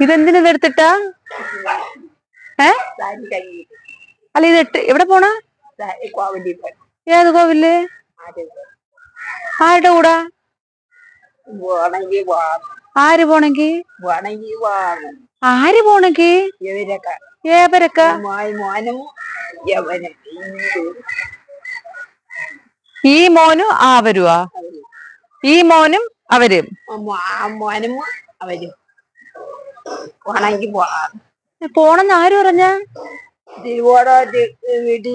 ഇതെന്തിനു എടുത്തിട്ടാ? ഏ? അല്ല ഇത് ഇട്ട് എവിടെ പോണ? ഏത് കോവിൽ? ആര് ആരുടെ കൂടാ? ആര് പോണെങ്കി? ആര് പോണെങ്കി? ഏവരക്ക? ഈ മോനും ആ അവരുവാ. ഈ മോനും അവരും. മോനും അവരും. പോണെങ്കിൽ പോണ പോണെന്ന് ആര് പറഞ്ഞ? തിരുവോണോ വീട്ടിൽ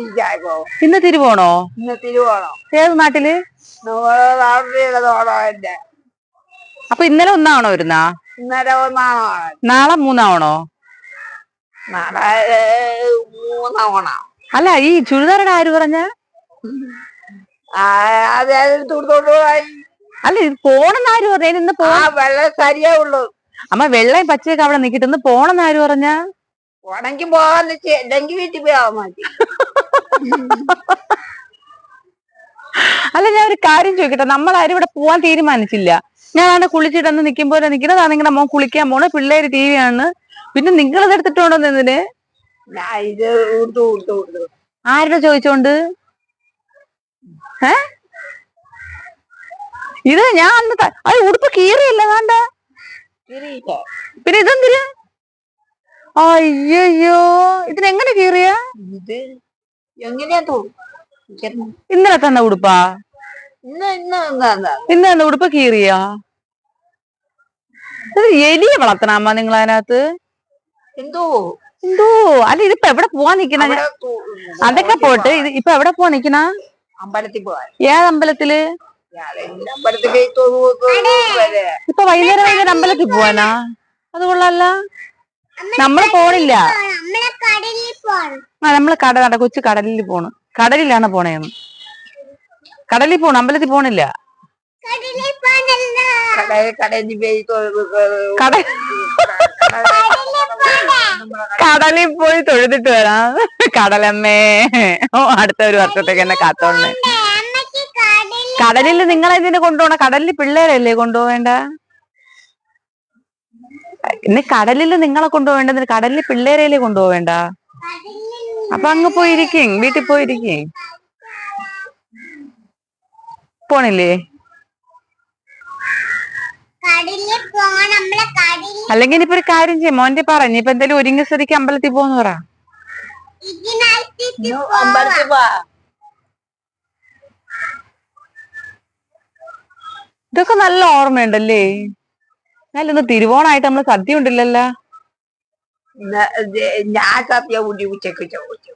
ഇന്ന് തിരുവോണോ? ഇന്ന് തിരുവോണോ? ഏത് നാട്ടിൽ? അപ്പൊ ഇന്നലെ ഒന്നാണോ വരുന്നാ ഇന്നലെ ഒന്നാണോ? നാളെ മൂന്നാവണോ? നാളെ മൂന്നാവണം. അല്ല ഈ ചുരിദാറുടെ ആര് പറഞ്ഞ? അതായത് അല്ല ഇത് പോണെന്ന് ആര് പറഞ്ഞു? ഇന്ന് പോ ആ വെള്ളം സരിയേ ഉള്ളൂ. അമ്മ വെള്ളയും പച്ചയൊക്കെ അവിടെ നിക്കിട്ട് ഒന്ന് പോണെന്ന് ആര് പറഞ്ഞ? പോണെങ്കിൽ പോവാന്ന് വെച്ച് അല്ലെങ്കിൽ വീട്ടിൽ പോയാ മതി. അല്ല ഞാൻ ഒരു കാര്യം ചോദിക്കട്ടെ നമ്മൾ ആരും ഇവിടെ പോവാൻ തീരുമാനിച്ചില്ല. ഞാൻ അവിടെ കുളിച്ചിട്ടന്ന് നിൽക്കുമ്പോൾ നിൽക്കുന്നത് നിങ്ങളുടെ മോൻ കുളിക്കാൻ പോണ പിള്ളേര് ടി വി ആണ് പിന്നെ നിങ്ങൾ ഇത് എടുത്തിട്ടുണ്ടോ എന്തിന് ആരുടെ ചോദിച്ചോണ്ട്? ഏ? ഇത് ഞാൻ അന്ന് അത് ഉടുപ്പ് കീറിയല്ല തിരിയില്ലേ പിന്നെ ഇതെന്തിനാ? അയ്യോ ഇതിനെങ്ങനെ കീറിയ? ഇത് എങ്ങനെയാ തോന്നുന്നു ഇന്നലെ തന്ന ഉടുപ്പാ? ഇന്ന് ഇന്ന് തന്ന ഉടുപ്പ് കീറിയാ? ഇത് എലിയെ വളർത്തണമ്മ നിങ്ങൾ അതിനകത്ത്? എന്തോ? എന്തോ? അല്ല ഇതിപ്പോ എവിടെ പോവാൻ നിക്കണ? അതൊക്കെ പോട്ട് ഇത് ഇപ്പൊ എവിടെ പോവാൻ നിക്കണ? അമ്പലത്തിൽ പോവാൻ ഏത് ഇപ്പൊ വൈകുന്നേരം വൈകുന്നേരം അമ്പലത്തിൽ പോവാനാ? അത് കൊള്ളാല്ല. നമ്മൾ പോണില്ല. നമ്മളെ കടലിൽ പോണം. ആ നമ്മൾ കട നട കൊച്ചു കടലിൽ പോണ്. കടലിലാണ് പോണേന്ന് കടലിൽ പോണു? അമ്പലത്തിൽ പോണില്ല. കടലിൽ പോയി തൊഴു കട കടലിൽ പോയി തൊഴുതിട്ട് വരാം. കടലമ്മേ. ഓ അടുത്ത ഒരു വർഷത്തേക്ക് എന്നെ കാത്തോളണേ. കടലിൽ നിങ്ങൾ എന്തിനു കൊണ്ടുപോണ കടലിൽ പിള്ളേരല്ലേ കൊണ്ടുപോവേണ്ട? ഇന്ന് കടലിൽ നിങ്ങളെ കൊണ്ടുപോവേണ്ടത് കടലിൽ പിള്ളേരല്ലേ കൊണ്ടുപോവേണ്ട? അപ്പൊ അങ്ങ് പോയിരിക്കും വീട്ടിൽ പോയിരിക്കും. പോണില്ലേ? അല്ലെങ്കിൽ ഇനിയിപ്പോ ഒരു കാര്യം ചെയ്യും മോന്റെ പറ ഇപ്പൊ എന്തായാലും ഒരുങ്ങി സ്ഥിതിക്ക് അമ്പലത്തിൽ പോന്ന് പറ. അമ്പലത്തിൽ പോവാ. ഇതൊക്കെ നല്ല ഓർമ്മയുണ്ടല്ലേ? എന്നാലും ഇന്ന് തിരുവോണായിട്ട് നമ്മൾ സദ്യ ഉണ്ടല്ലോ ഞാൻ ഉച്ചയ്ക്ക് ചോദിച്ചു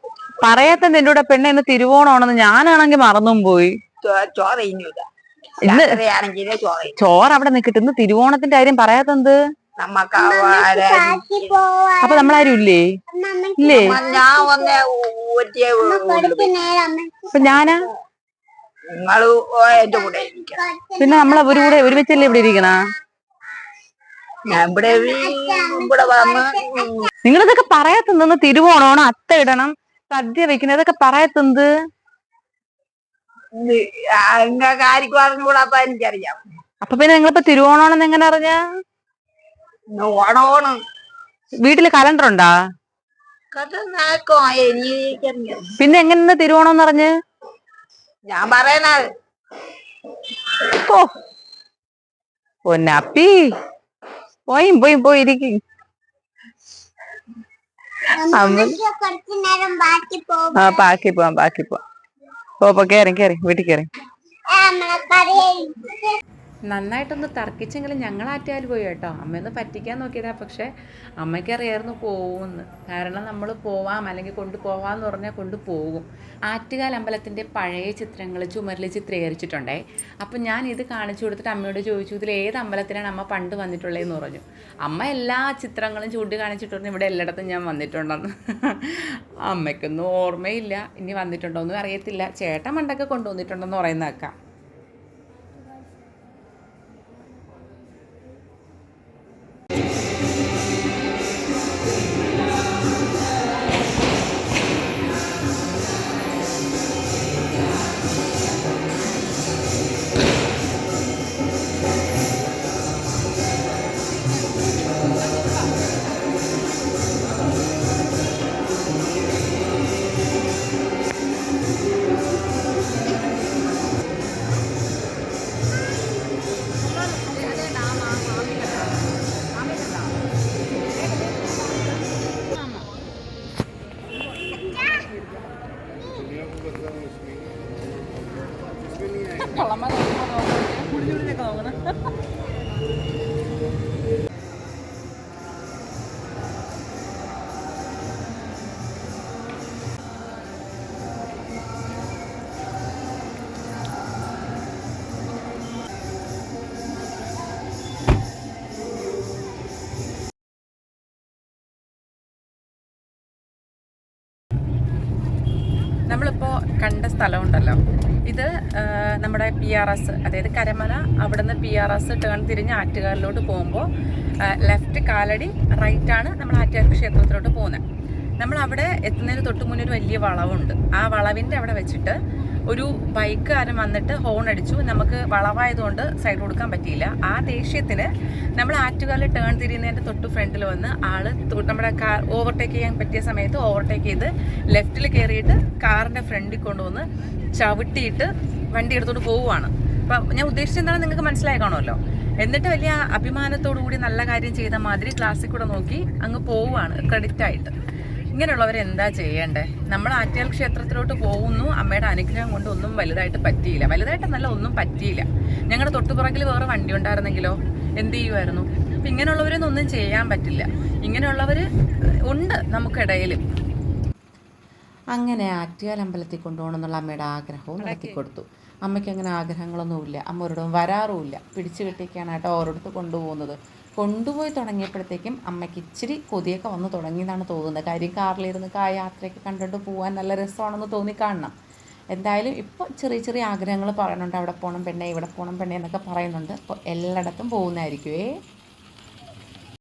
നിന്റെ കൂടെ പെണ്ണെ ഇന്ന് തിരുവോണമാണെന്ന് ഞാനാണെങ്കിൽ മറന്നും പോയി. ചോറയില്ല ഇന്ന് ചോറ് അവിടെ നിൽക്കട്ടെ ഇന്ന് തിരുവോണത്തിന്റെ കാര്യം പറയാത്തെന്ത്? നമ്മക്ക് അപ്പൊ നമ്മളാരും ഇല്ലേ? ഇല്ലേ അപ്പൊ ഞാനാ? നിങ്ങൾ എന്റെ കൂടെ ഇരിക്കണം പിന്നെ നമ്മളെ ഒരു കൂടെ ഒരുമിച്ചല്ലേ ഇവിടെ ഇരിക്കണ? ഞാൻ ഇവിടെ ഇവിടെ വന്ന് നിങ്ങൾ ഇതൊക്കെ പറയാത്തന്ന് തിരുവോണമാണ് അത്ത ഇടണം സദ്യ വെക്കണം ഇതൊക്കെ പറയാത്തത് നിങ്ങൾക്ക് ആർക്കും അറിഞ്ഞുകൂടാത്ത എനിക്കറിയാം. അപ്പൊ പിന്നെ നിങ്ങളിപ്പോ തിരുവോണമാണെന്ന് എങ്ങനെ അറിഞ്ഞ? ഓണോണ് വീട്ടിൽ കലണ്ടർ ഉണ്ടാ കഥ നാക്കോ എനിക്കറിയാം പിന്നെ എങ്ങനെ തിരുവോണം എന്ന് പറഞ്ഞ്? ഞാൻ പറയണത് ഓ പൊന്നപ്പി പോയി പോയി പോയി ഇരിക്കും. ആ ബാക്കി പോവാം ബാക്കി പോവാം. ഓ ഇപ്പൊ കേറി കേറി വീട്ടിൽ കേറി. നന്നായിട്ടൊന്ന് തർക്കിച്ചെങ്കിലും ഞങ്ങൾ ആറ്റാൽ പോയി കേട്ടോ. അമ്മയൊന്ന് പറ്റിക്കാൻ നോക്കിയതാ. പക്ഷേ അമ്മയ്ക്കറിയായിരുന്നു പോകുമെന്ന് കാരണം നമ്മൾ പോവാം. അല്ലെങ്കിൽ കൊണ്ടുപോവാമെന്ന് പറഞ്ഞാൽ കൊണ്ടുപോകും ആറ്റുകാൽ അമ്പലത്തിന്റെ പഴയ ചിത്രങ്ങൾ ചുമരിൽ ചിത്രീകരിച്ചിട്ടുണ്ടേ. അപ്പം ഞാൻ ഇത് കാണിച്ചു കൊടുത്തിട്ട് അമ്മയോട് ചോദിച്ചു ഇതിൽ ഏത് അമ്പലത്തിലാണ് അമ്മ പണ്ട് വന്നിട്ടുള്ളതെന്ന് പറഞ്ഞു. അമ്മ എല്ലാ ചിത്രങ്ങളും ചൂണ്ടി കാണിച്ചിട്ട് ഇവിടെ എല്ലായിടത്തും ഞാൻ വന്നിട്ടുണ്ടെന്ന്. അമ്മയ്ക്കൊന്നും ഓർമ്മയില്ല. ഇനി വന്നിട്ടുണ്ടോ ഒന്നും അറിയത്തില്ല. ചേട്ടൻ പണ്ടൊക്കെ കൊണ്ടുവന്നിട്ടുണ്ടെന്ന് പറയുന്നേക്കാം まだまだ分かんない。സ്ഥലമുണ്ടല്ലോ ഇത് നമ്മുടെ പി ആർ എസ് അതായത് കരമന അവിടുന്ന് പി ആർ എസ് ടേൺ തിരിഞ്ഞ് ആറ്റുകാലിലോട്ട് പോകുമ്പോൾ ലെഫ്റ്റ് കാലടി റൈറ്റാണ് നമ്മൾ ആറ്റുകാൽ ക്ഷേത്രത്തിലോട്ട് പോകുന്നത് നമ്മൾ അവിടെ എത്തുന്നതിന് തൊട്ട് മുന്നേ ഒരു വലിയ വളവുണ്ട്. ആ വളവിന്റെ അവിടെ വെച്ചിട്ട് ഒരു ബൈക്കുകാരൻ വന്നിട്ട് ഹോൺ അടിച്ചു നമുക്ക് വളവായതുകൊണ്ട് സൈഡ് കൊടുക്കാൻ പറ്റിയില്ല. ആ ദേഷ്യത്തിന് നമ്മൾ ആറ്റുകാലിൽ ടേൺ തിരിയുന്നതിന്റെ തൊട്ട് ഫ്രണ്ടിൽ വന്ന് ആൾ നമ്മുടെ കാർ ഓവർടേക്ക് ചെയ്യാൻ പറ്റിയ സമയത്ത് ഓവർടേക്ക് ചെയ്ത് ലെഫ്റ്റിൽ കയറിയിട്ട് കാറിന്റെ ഫ്രണ്ടിൽ കൊണ്ടുവന്ന് ചവിട്ടിയിട്ട് വണ്ടി എടുത്തോണ്ട് പോവുകയാണ് അപ്പം ഞാൻ ഉദ്ദേശിച്ചത് എന്താണെന്ന് നിങ്ങൾക്ക് മനസ്സിലായി കാണുമല്ലോ. എന്നിട്ട് വലിയ അഭിമാനത്തോടു കൂടി നല്ല കാര്യം ചെയ്ത മാതിരി ക്ലാസ്സിൽ കൂടെ നോക്കി അങ്ങ് പോവുകയാണ് ക്രെഡിറ്റ് ആയിട്ട്. ഇങ്ങനെയുള്ളവർ എന്താ ചെയ്യേണ്ടേ? നമ്മൾ ആറ്റിയാൽ ക്ഷേത്രത്തിലോട്ട് പോകുന്നു. അമ്മയുടെ അനുഗ്രഹം കൊണ്ട് ഒന്നും വലുതായിട്ട് പറ്റിയില്ല. വലുതായിട്ട് നല്ല ഒന്നും പറ്റിയില്ല. ഞങ്ങളുടെ തൊട്ടുപുറകിൽ വേറെ വണ്ടി ഉണ്ടായിരുന്നെങ്കിലോ? എന്ത് ചെയ്യുമായിരുന്നു അപ്പം ഇങ്ങനെയുള്ളവരൊന്നും ഒന്നും ചെയ്യാൻ പറ്റില്ല. ഇങ്ങനെയുള്ളവർ ഉണ്ട് നമുക്കിടയിൽ അങ്ങനെ ആറ്റിയാൽ അമ്പലത്തിൽ കൊണ്ടുപോകണമെന്നുള്ള അമ്മയുടെ ആഗ്രഹവും നടത്തി കൊടുത്തു. അമ്മയ്ക്ക് അങ്ങനെ ആഗ്രഹങ്ങളൊന്നുമില്ല. അമ്മ ഒരിടവും വരാറുമില്ല. പിടിച്ചു കെട്ടിയൊക്കെയാണ് കേട്ടോ ഓരോടത്ത് കൊണ്ടുപോകുന്നത്. കൊണ്ടുപോയി തുടങ്ങിയപ്പോഴത്തേക്കും അമ്മയ്ക്ക് ഇച്ചിരി കൊതിയൊക്കെ വന്ന് തുടങ്ങിയെന്നാണ് തോന്നുന്നത്. കാര്യം കാറിലിരുന്ന് ആ യാത്രയൊക്കെ കണ്ടിട്ട് പോകാൻ നല്ല രസമാണെന്ന് തോന്നി കാണണം. എന്തായാലും ഇപ്പോൾ ചെറിയ ചെറിയ ആഗ്രഹങ്ങൾ പറയുന്നുണ്ട് അവിടെ പോകണം പെണ്ണെ ഇവിടെ പോകണം പെണ്ണെ എന്നൊക്കെ പറയുന്നുണ്ട്. അപ്പോൾ എല്ലായിടത്തും പോകുന്നതായിരിക്കുമേ